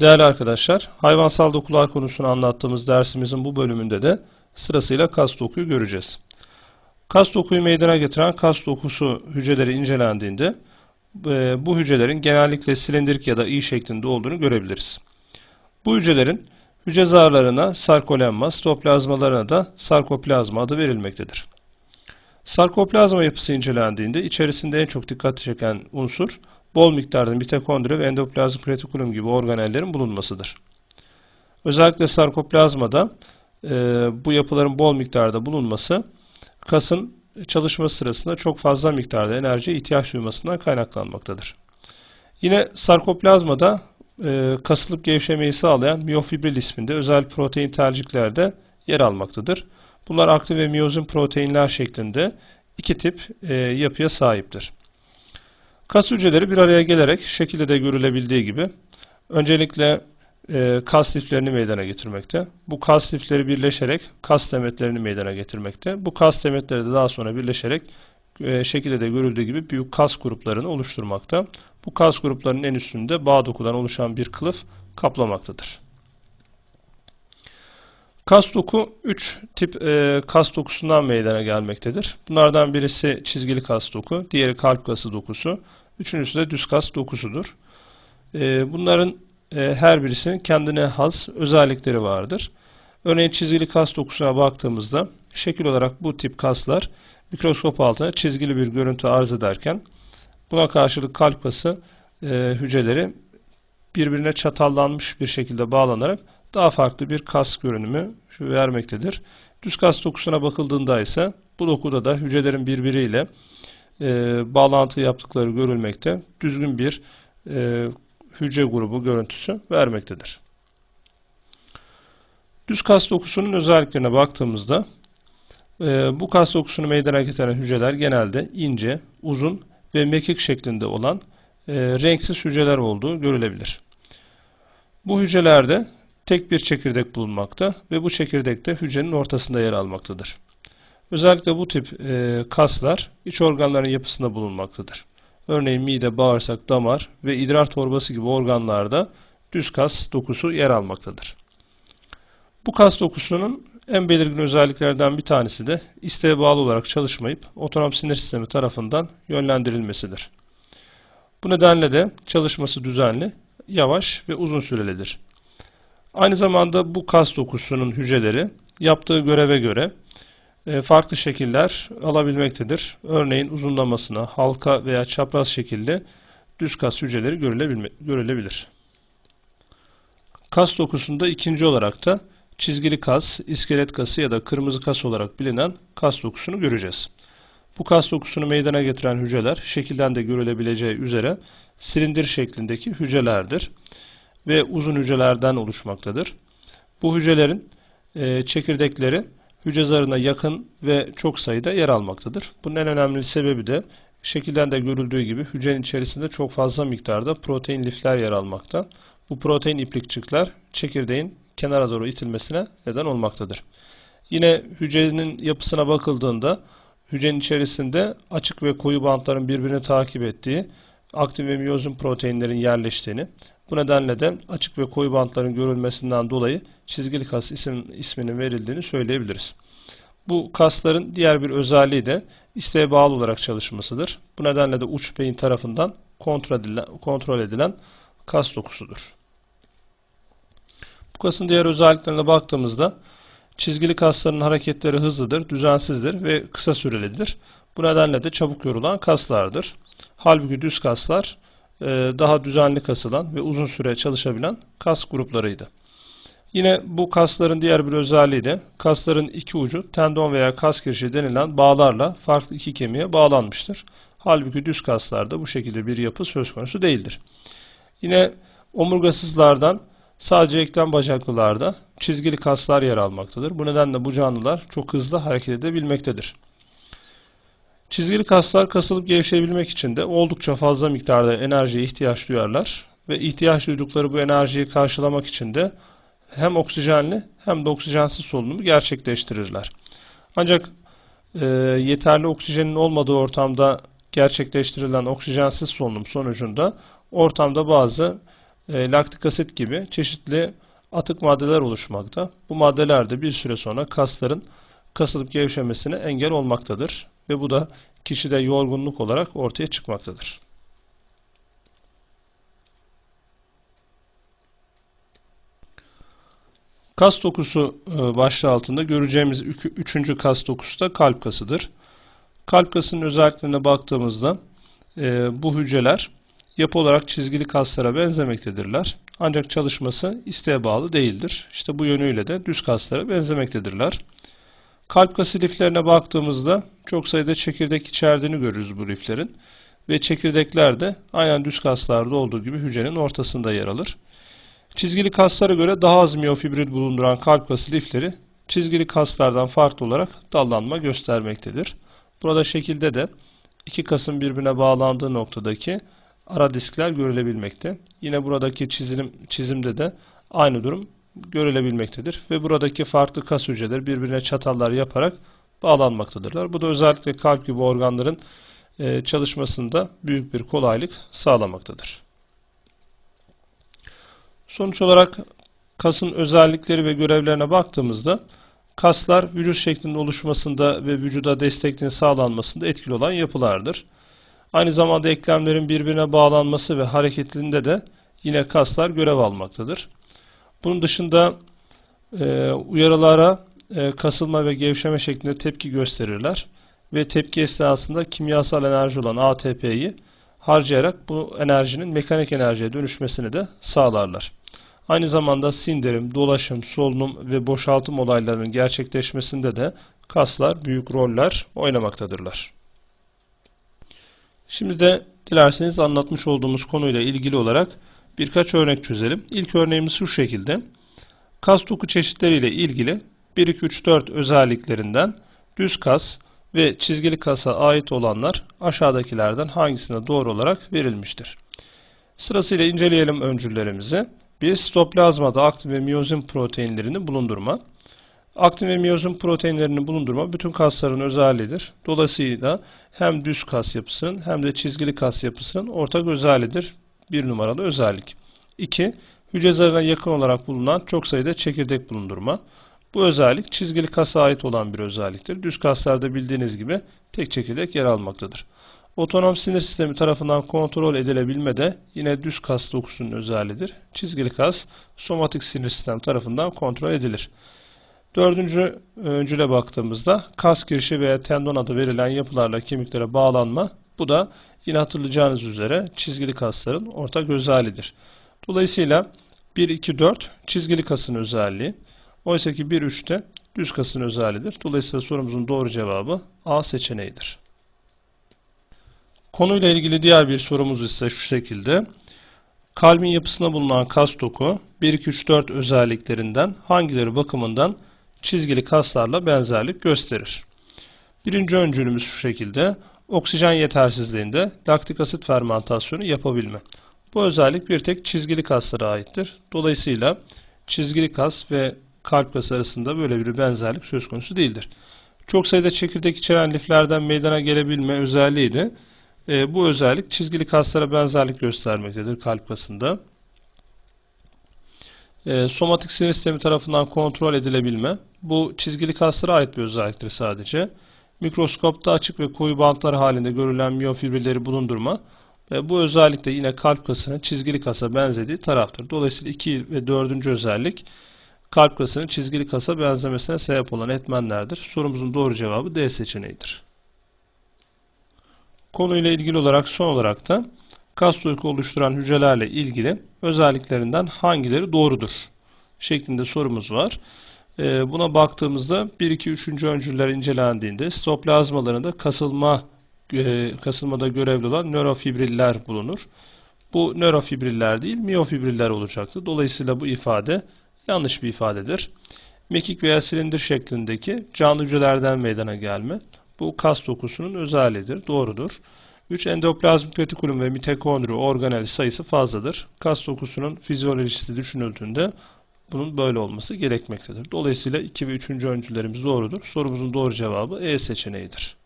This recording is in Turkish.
Değerli arkadaşlar, hayvansal dokular konusunu anlattığımız dersimizin bu bölümünde de sırasıyla kas dokuyu göreceğiz. Kas dokuyu meydana getiren kas dokusu hücreleri incelendiğinde e, bu hücrelerin genellikle silindirik ya da i şeklinde olduğunu görebiliriz. Bu hücrelerin hücre zarlarına sarkolemma, sitoplazmalarına da sarkoplazma adı verilmektedir. Sarkoplazma yapısı incelendiğinde içerisinde en çok dikkat çeken unsur bol miktarda mitokondri ve endoplazmik retikulum gibi organellerin bulunmasıdır. Özellikle sarkoplazmada e, bu yapıların bol miktarda bulunması kasın çalışma sırasında çok fazla miktarda enerjiye ihtiyaç duymasından kaynaklanmaktadır. Yine sarkoplazmada e, kasılıp gevşemeyi sağlayan miyofibril isminde özel protein tercikler de yer almaktadır. Bunlar aktin ve miyozin proteinler şeklinde iki tip e, yapıya sahiptir. Kas hücreleri bir araya gelerek şekilde de görülebildiği gibi öncelikle e, kas liflerini meydana getirmekte. Bu kas lifleri birleşerek kas demetlerini meydana getirmekte. Bu kas demetleri de daha sonra birleşerek e, şekilde de görüldüğü gibi büyük kas gruplarını oluşturmakta. Bu kas gruplarının en üstünde bağ dokudan oluşan bir kılıf kaplamaktadır. Kas doku 3 tip e, kas dokusundan meydana gelmektedir. Bunlardan birisi çizgili kas doku, diğeri kalp kası dokusu, üçüncüsü de düz kas dokusudur. E, bunların her birisinin kendine has özellikleri vardır. Örneğin çizgili kas dokusuna baktığımızda şekil olarak bu tip kaslar mikroskop altında çizgili bir görüntü arz ederken buna karşılık kalp kası e, hücreleri birbirine çatallanmış bir şekilde bağlanarak daha farklı bir kas görünümü vermektedir. Düz kas dokusuna bakıldığında ise bu dokuda da hücrelerin birbiriyle e, bağlantı yaptıkları görülmekte. Düzgün bir e, hücre grubu görüntüsü vermektedir. Düz kas dokusunun özelliklerine baktığımızda e, bu kas dokusunu meydana getiren hücreler genelde ince, uzun ve mekik şeklinde olan e, renksiz hücreler olduğu görülebilir. Bu hücrelerde tek bir çekirdek bulunmakta ve bu çekirdekte hücrenin ortasında yer almaktadır. Özellikle bu tip e, kaslar iç organların yapısında bulunmaktadır. Örneğin mide, bağırsak, damar ve idrar torbası gibi organlarda düz kas dokusu yer almaktadır. Bu kas dokusunun en belirgin özelliklerden bir tanesi de isteğe bağlı olarak çalışmayıp otonom sinir sistemi tarafından yönlendirilmesidir. Bu nedenle de çalışması düzenli, yavaş ve uzun sürelidir. Aynı zamanda bu kas dokusunun hücreleri yaptığı göreve göre farklı şekiller alabilmektedir. Örneğin uzunlamasına halka veya çapraz şekilde düz kas hücreleri görülebilir. Kas dokusunda ikinci olarak da çizgili kas, iskelet kası ya da kırmızı kas olarak bilinen kas dokusunu göreceğiz. Bu kas dokusunu meydana getiren hücreler şekilden de görülebileceği üzere silindir şeklindeki hücrelerdir ve uzun hücrelerden oluşmaktadır. Bu hücrelerin e, çekirdekleri hücre zarına yakın ve çok sayıda yer almaktadır. Bunun en önemli sebebi de şekilden de görüldüğü gibi hücrenin içerisinde çok fazla miktarda protein lifler yer almakta. Bu protein iplikçikler çekirdeğin kenara doğru itilmesine neden olmaktadır. Yine hücrenin yapısına bakıldığında hücrenin içerisinde açık ve koyu bantların birbirini takip ettiği aktin ve miyozin proteinlerin yerleştiğini, bu nedenle de açık ve koyu bantların görülmesinden dolayı çizgili kas isim, isminin verildiğini söyleyebiliriz. Bu kasların diğer bir özelliği de isteğe bağlı olarak çalışmasıdır. Bu nedenle de uç beyin tarafından kontrol edilen, kontrol edilen kas dokusudur. Bu kasın diğer özelliklerine baktığımızda çizgili kasların hareketleri hızlıdır, düzensizdir ve kısa sürelidir. Bu nedenle de çabuk yorulan kaslardır. Halbuki düz kaslar daha düzenli kasılan ve uzun süre çalışabilen kas gruplarıydı. Yine bu kasların diğer bir özelliği de kasların iki ucu tendon veya kas kirişi denilen bağlarla farklı iki kemiğe bağlanmıştır. Halbuki düz kaslarda bu şekilde bir yapı söz konusu değildir. Yine omurgasızlardan sadece eklem bacaklılarda çizgili kaslar yer almaktadır. Bu nedenle bu canlılar çok hızlı hareket edebilmektedir. Çizgili kaslar kasılıp gevşeyebilmek için de oldukça fazla miktarda enerjiye ihtiyaç duyarlar ve ihtiyaç duydukları bu enerjiyi karşılamak için de hem oksijenli hem de oksijensiz solunumu gerçekleştirirler. Ancak e, yeterli oksijenin olmadığı ortamda gerçekleştirilen oksijensiz solunum sonucunda ortamda bazı e, laktik asit gibi çeşitli atık maddeler oluşmakta. Bu maddeler de bir süre sonra kasların kasılıp gevşemesine engel olmaktadır ve bu da kişide yorgunluk olarak ortaya çıkmaktadır. Kas dokusu e, başlığı altında göreceğimiz üçüncü kas dokusu da kalp kasıdır. Kalp kasının özelliklerine baktığımızda e, bu hücreler yapı olarak çizgili kaslara benzemektedirler. Ancak çalışması isteğe bağlı değildir. İşte bu yönüyle de düz kaslara benzemektedirler. Kalp kası liflerine baktığımızda çok sayıda çekirdek içerdiğini görürüz bu liflerin. Ve çekirdekler de aynen düz kaslarda olduğu gibi hücrenin ortasında yer alır. Çizgili kaslara göre daha az miyofibril bulunduran kalp kası lifleri çizgili kaslardan farklı olarak dallanma göstermektedir. Burada şekilde de iki kasın birbirine bağlandığı noktadaki ara diskler görülebilmekte. Yine buradaki çizim, çizimde de aynı durum görülebilmektedir. Ve buradaki farklı kas hücreleri birbirine çatallar yaparak bağlanmaktadırlar. Bu da özellikle kalp gibi organların e, çalışmasında büyük bir kolaylık sağlamaktadır. Sonuç olarak kasın özellikleri ve görevlerine baktığımızda kaslar vücut şeklinde oluşmasında ve vücuda destekliğin sağlanmasında etkili olan yapılardır. Aynı zamanda eklemlerin birbirine bağlanması ve hareketinde de yine kaslar görev almaktadır. Bunun dışında e, uyarılara e, kasılma ve gevşeme şeklinde tepki gösterirler ve tepki esnasında kimyasal enerji olan ATP'yi harcayarak bu enerjinin mekanik enerjiye dönüşmesini de sağlarlar. Aynı zamanda sindirim, dolaşım, solunum ve boşaltım olaylarının gerçekleşmesinde de kaslar büyük roller oynamaktadırlar. Şimdi de dilerseniz anlatmış olduğumuz konuyla ilgili olarak birkaç örnek çözelim. İlk örneğimiz şu şekilde. Kas doku çeşitleriyle ilgili 1, 2, 3, 4 özelliklerinden düz kas ve çizgili kasa ait olanlar aşağıdakilerden hangisine doğru olarak verilmiştir. Sırasıyla inceleyelim öncüllerimizi. Bir sitoplazmada aktin ve miyozin proteinlerini bulundurma. Aktin ve miyozin proteinlerini bulundurma bütün kasların özelliğidir. Dolayısıyla hem düz kas yapısının hem de çizgili kas yapısının ortak özelliğidir. Bir numaralı özellik. 2. Hücre zarına yakın olarak bulunan çok sayıda çekirdek bulundurma. Bu özellik çizgili kasa ait olan bir özelliktir. Düz kaslarda bildiğiniz gibi tek çekirdek yer almaktadır. Otonom sinir sistemi tarafından kontrol edilebilme de yine düz kas dokusunun özelliğidir. Çizgili kas somatik sinir sistem tarafından kontrol edilir. Dördüncü öncüle baktığımızda kas girişi veya tendon adı verilen yapılarla kemiklere bağlanma. Bu da yine hatırlayacağınız üzere çizgili kasların ortak özelliğidir. Dolayısıyla 1, 2, 4 çizgili kasın özelliği. Oysa ki 1, 3 de düz kasın özelliğidir. Dolayısıyla sorumuzun doğru cevabı A seçeneğidir. Konuyla ilgili diğer bir sorumuz ise şu şekilde. Kalbin yapısına bulunan kas doku 1, 2, 3, 4 özelliklerinden hangileri bakımından çizgili kaslarla benzerlik gösterir? Birinci öncülümüz şu şekilde. Oksijen yetersizliğinde laktik asit fermentasyonu yapabilme. Bu özellik bir tek çizgili kaslara aittir. Dolayısıyla çizgili kas ve kalp kası arasında böyle bir benzerlik söz konusu değildir. Çok sayıda çekirdek içeren liflerden meydana gelebilme özelliği de e, bu özellik çizgili kaslara benzerlik göstermektedir kalp kasında. E, somatik sinir sistemi tarafından kontrol edilebilme. Bu çizgili kaslara ait bir özelliktir sadece. Mikroskopta açık ve koyu bantlar halinde görülen miyofibrilleri bulundurma. E, bu özellik de yine kalp kasının çizgili kasa benzediği taraftır. Dolayısıyla 2 ve 4. özellik kalp kasının çizgili kasa benzemesine sebep olan etmenlerdir. Sorumuzun doğru cevabı D seçeneğidir. Konuyla ilgili olarak son olarak da kas doku oluşturan hücrelerle ilgili özelliklerinden hangileri doğrudur? şeklinde sorumuz var. Ee, buna baktığımızda 1, 2, 3. öncüller incelendiğinde sitoplazmalarında kasılma e, kasılmada görevli olan nörofibriller bulunur. Bu nörofibriller değil miyofibriller olacaktır. Dolayısıyla bu ifade yanlış bir ifadedir. Mekik veya silindir şeklindeki canlı hücrelerden meydana gelme. Bu kas dokusunun özelliğidir. Doğrudur. 3. Endoplazmik retikulum ve mitokondri organel sayısı fazladır. Kas dokusunun fizyolojisi düşünüldüğünde bunun böyle olması gerekmektedir. Dolayısıyla 2 ve 3. öncülerimiz doğrudur. Sorumuzun doğru cevabı E seçeneğidir.